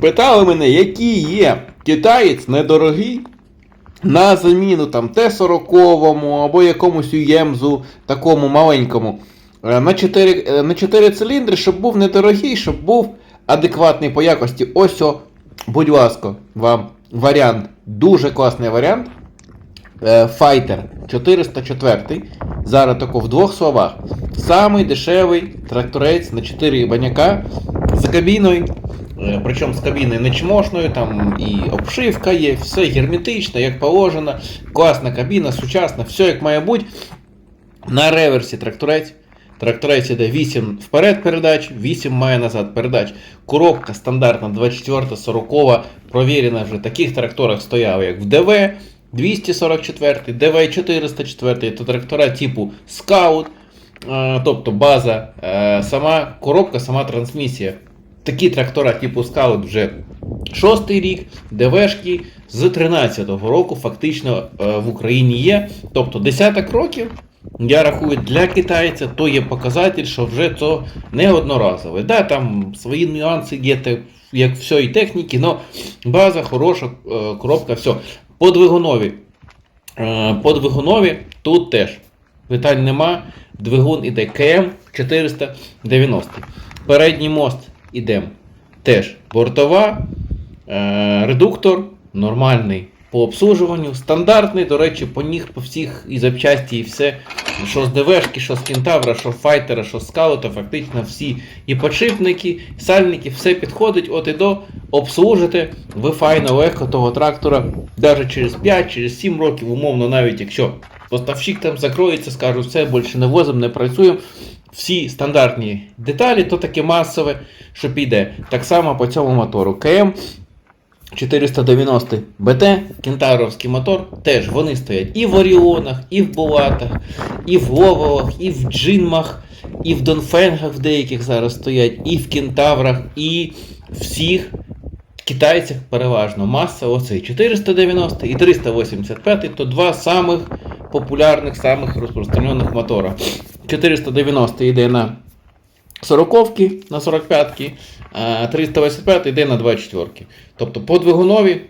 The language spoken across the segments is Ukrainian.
питали мене, який є китаєць недорогий на заміну там Т-40 або якомусь УЄМЗу такому маленькому. Е, На 4, на 4 циліндри, щоб був недорогий, щоб був адекватний по якості. Ось о, будь ласка, вам варіант. Дуже класний варіант. Е, Fighter 404. Зараз тако в двох словах. Самий дешевий тракторець на 4 баняка з кабіною. Е, Причому з кабіною не чмошною, там і обшивка є, все герметично, як положено. Класна кабіна, сучасна, все як має бути. На реверсі тракторець. Тракторець іде 8 вперед передач, 8 має назад передач. Коробка стандартна 24 40 провірена вже. Таких тракторах стояли, як в ДВ 244, ДВ 404, то трактора типу Scout, е, тобто база, е, сама коробка, сама трансмісія. Такі трактора типу Scout вже шостий рік, ДВшки з 13-го року фактично е, в Україні є. Тобто десяток років. Я рахую, для китайця то є показатель, що вже це не одноразове. Да, там свої нюанси є, як і техніки, але база хороша, е, коробка, все. По двигунові. Е, По двигунові тут теж питань нема. Двигун іде КМ 490. Передній мост ідемо. Теж бортова, е, редуктор, нормальний по обслужуванню, стандартний, до речі, по них, по всіх і запчасті, і все. Що з ДВшки, що з Кентавра, що Файтера, що з Скаута, фактично всі і подшипники, і сальники, все підходить от і до обслужити ви файно легко того трактора навіть через 5, через 7 років, умовно, навіть якщо поставщик там закроється, скажуть, все, більше не возимо, не працюємо. Всі стандартні деталі, то таке масове, що піде. Так само по цьому мотору. КМ 490 БТ, кентавровський мотор, теж вони стоять і в Оріонах, і в Булатах, і в Ловолах, і в Джинмах, і в Донфенгах в деяких зараз стоять, і в Кентаврах, і всіх китайцях переважно маса оцей 490 і 385 то два самих популярних, самих розпространених мотора. 490 йде на 40-ки, на 45-ки, а 385 йде на 24-ки. Тобто по двигунові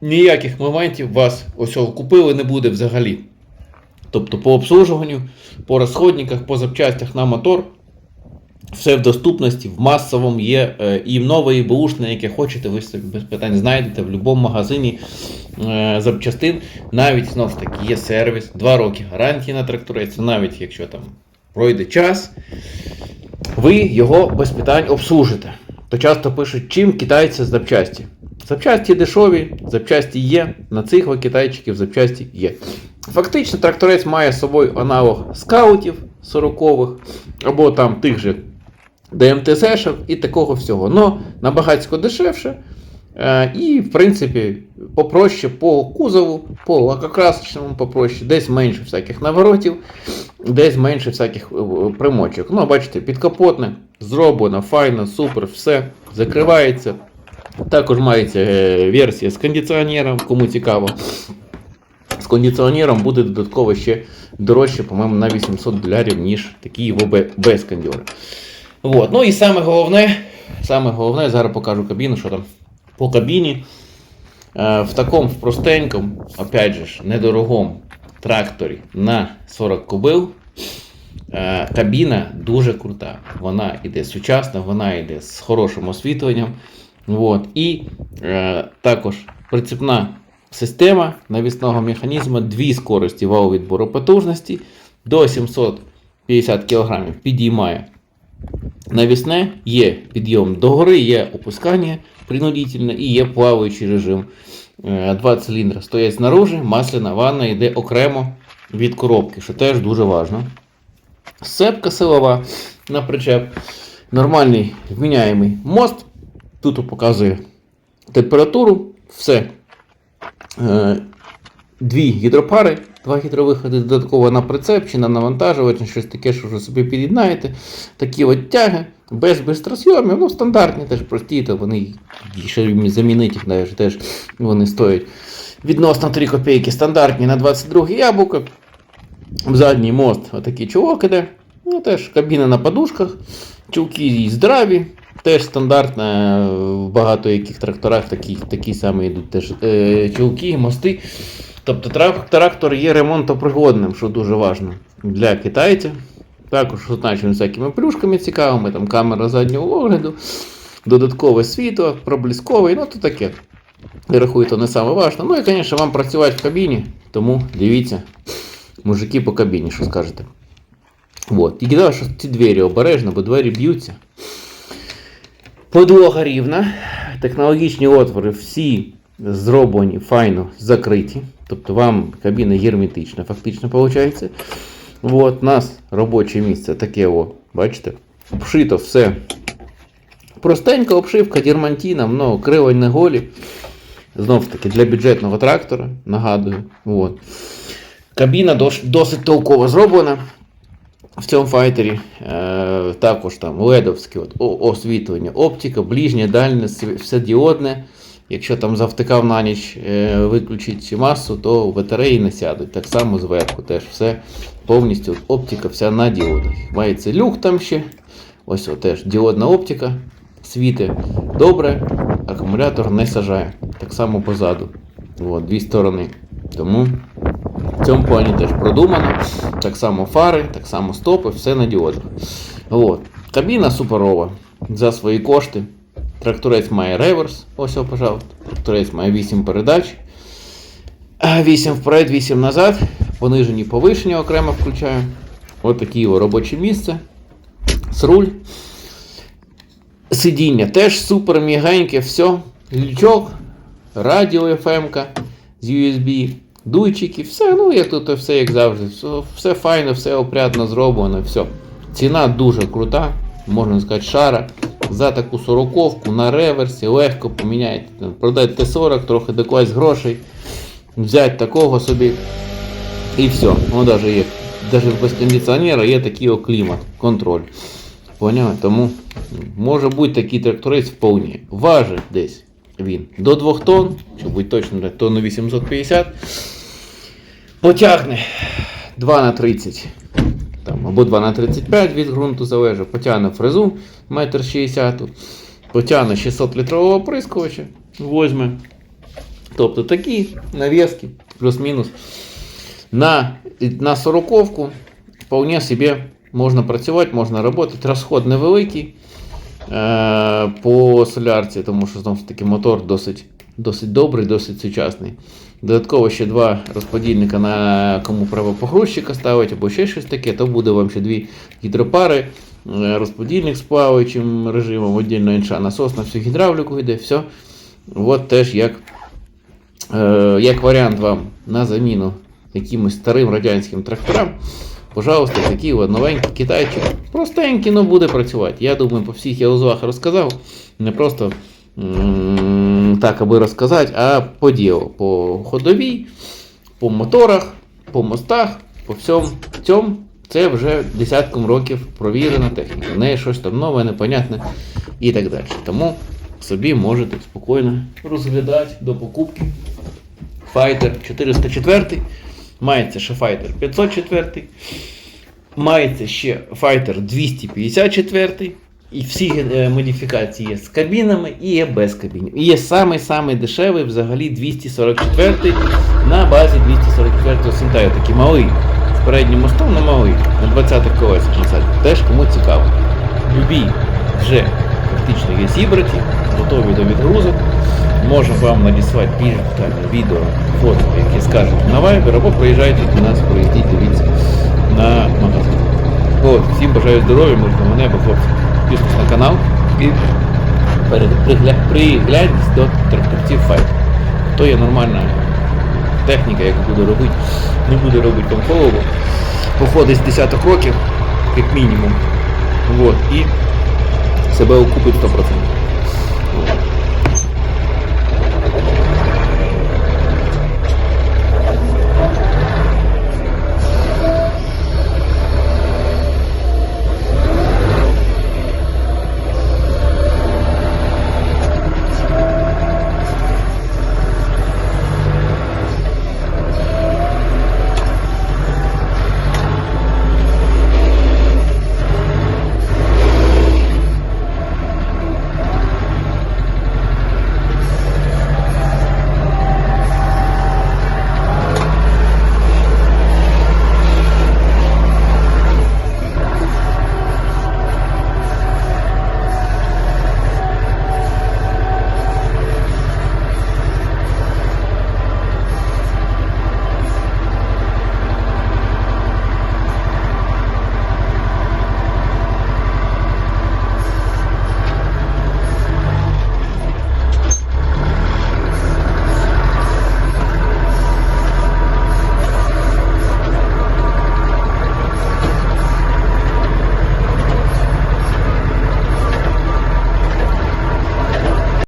ніяких моментів вас ось купили не буде взагалі. Тобто по обслужуванню, по розходниках, по запчастях на мотор. Все в доступності, в масовому є е, і нове, і бушне, яке хочете, ви без питань знайдете в будь-якому магазині е, запчастин. Навіть знов ж таки є сервіс, 2 роки гарантії на тракторець, навіть якщо там пройде час, ви його без питань обслужите. То часто пишуть, чим китайці запчасті. Запчасті дешеві, запчасті є, на цих китайчиків запчасті є. Фактично, тракторець має з собою аналог скаутів 40-х, або там тих же ДМТЗ-шок і такого всього. Но набагатько дешевше. Е, І, в принципі, попроще по кузову, по лакокрасочному попроще, десь менше всяких наворотів, десь менше всяких е, примочок. Ну, бачите, підкапотне, зроблено, файно, супер, все, закривається. Також мається е, версія з кондиціонером, кому цікаво. З кондиціонером буде додатково ще дорожче, по-моєму, на 800 долярів, ніж такі без кондьора. Вот. Ну і саме головне, саме головне, зараз покажу кабіну, що там по кабіні. Е, в такому в простенькому, опять же, недорогому тракторі на 40 кубил. Е, Кабіна дуже крута. Вона йде сучасна, вона йде з хорошим освітленням. Вот. І е, також прицепна система навісного механізму, дві скорості валу відбору потужності до 750 кг підіймає навісне, є підйом догори, є опускання принудительне і є плаваючий режим. Е, Два циліндри стоять знаружи, масляна ванна йде окремо від коробки, що теж дуже важливо. Сцепка силова на причеп. Нормальний вміняємий мост. Тут показує температуру, все. Е, Дві гідропари, два гідровиходи додатково на прицеп чи на навантажувач, щось таке, що ви собі під'єднаєте. Такі от тяги, без бистросйомів, ну стандартні, теж прості, то вони ще замінити їх навіть теж вони стоять відносно 3 копійки стандартні на 22 яблуко. Задній мост, отакий чувак іде. Ну, теж кабіна на подушках, чулки здраві, Теж стандартно, е, в багато яких тракторах такі, такі самі йдуть теж е, чулки, мости. Тобто трактор є ремонтопригодним, що дуже важливо для китайців. Також означено всякими плюшками цікавими, там камера заднього огляду, додаткове світло, проблискове, ну то таке. Я рахую, то не саме важливо. Ну і, звісно, вам працювати в кабіні, тому дивіться, мужики по кабіні, що скажете. Вот. Тільки давай, що ці двері обережно, бо двері б'ються. Подлога рівна, технологічні отвори всі зроблені файно закриті. Тобто вам кабіна герметична, фактично виходить. Вот, у нас робоче місце таке, о, бачите? Обшито все. Простенька обшивка дірмантіном, ну, кривень не голі. Знов таки для бюджетного трактора, нагадую. От. Кабіна досить толково зроблена в цьому файтері. Е, також там ледовське от, освітлення, оптика, ближнє, дальнє, все діодне. Якщо там завтикав на ніч е, виключить масу, то батареї не сядуть. Так само зверху теж все повністю оптика вся на діодах. Мається люк там ще. Ось теж діодна оптика. Світить добре, акумулятор не сажає. Так само позаду. От, дві сторони. Тому в цьому плані теж продумано. Так само фари, так само стопи, все на діодах. От. Кабіна суперова за свої кошти. Тракторець має реверс, ось, пожалуйста. Тракторець має 8 передач. 8 вперед, 8 назад. Понижені повишення окремо включаю. Ось таке його робоче місце. Сруль. Сидіння теж супер м'ягеньке, все. Лючок, радіо FM з USB, дуйчики, все, ну як тут все як завжди. Все, все файно, все опрятно зроблено, все. Ціна дуже крута, можна сказати, шара. За таку сороковку на реверсі легко поміняєте. там, Продати Т40, трохи докласть грошей, взяти такого собі. І все. Ну, даже є, даже без кондиціонера є такий клімат, контроль. Поняли? Тому може бути такий тракторець вповні. Важить десь він до 2 тонн, щоб бути точно, тонну 850. Потягне 2 на 30 там, або 2 на 35 від ґрунту залежить, потягне фрезу 1,60 м, потягне 600 літрового оприскувача, возьме. Тобто такі навіски, плюс-мінус. На, на 40-ку вполне собі можна працювати, можна працювати. Розход невеликий е, по солярці, тому що знову ж таки мотор досить, досить добрий, досить сучасний. Додатково ще два розподільника на кому право погрузчика ставити, або ще щось таке, то буде вам ще дві гідропари, е, розподільник з плаваючим режимом, віддільно інша насос на всю гідравліку йде, все. От теж як, е, як варіант вам на заміну якимось старим радянським тракторам. Пожалуйста, такий от новенький китайчик. Простенький, але буде працювати. Я думаю, по всіх я узвах розказав. Не просто так, аби розказати, а по ділу. По ходовій, по моторах, по мостах, по всьому цьому. Це вже десятком років провірена техніка. В неї щось там нове, непонятне і так далі. Тому собі можете спокійно розглядати до покупки. Fighter 404, мається ще Fighter 504, мається ще Fighter 254, і всі е, модифікації є з кабінами і є без кабінів. І є самий-самий дешевий взагалі 244 на базі 244 Сентаю, такий малий. З переднім мостом, але малий, на 20-х колесах насадки. Теж кому цікаво. Любі вже фактично є зібраті, готові до відгрузок. Можу вам надіслати більш детальне відео, фото, які скажете на Viber, або приїжджайте до нас, приїздіть, дивіться на магазин. От, всім бажаю здоров'я, мирного неба, хлопці. Підписуйтесь на канал і пригляньтесь до тракторців Fight. То є нормальна техніка, яку буду робити. Не буду робити комфолову. Походить з десяток років, як мінімум. Вот, і себе окупить 100%.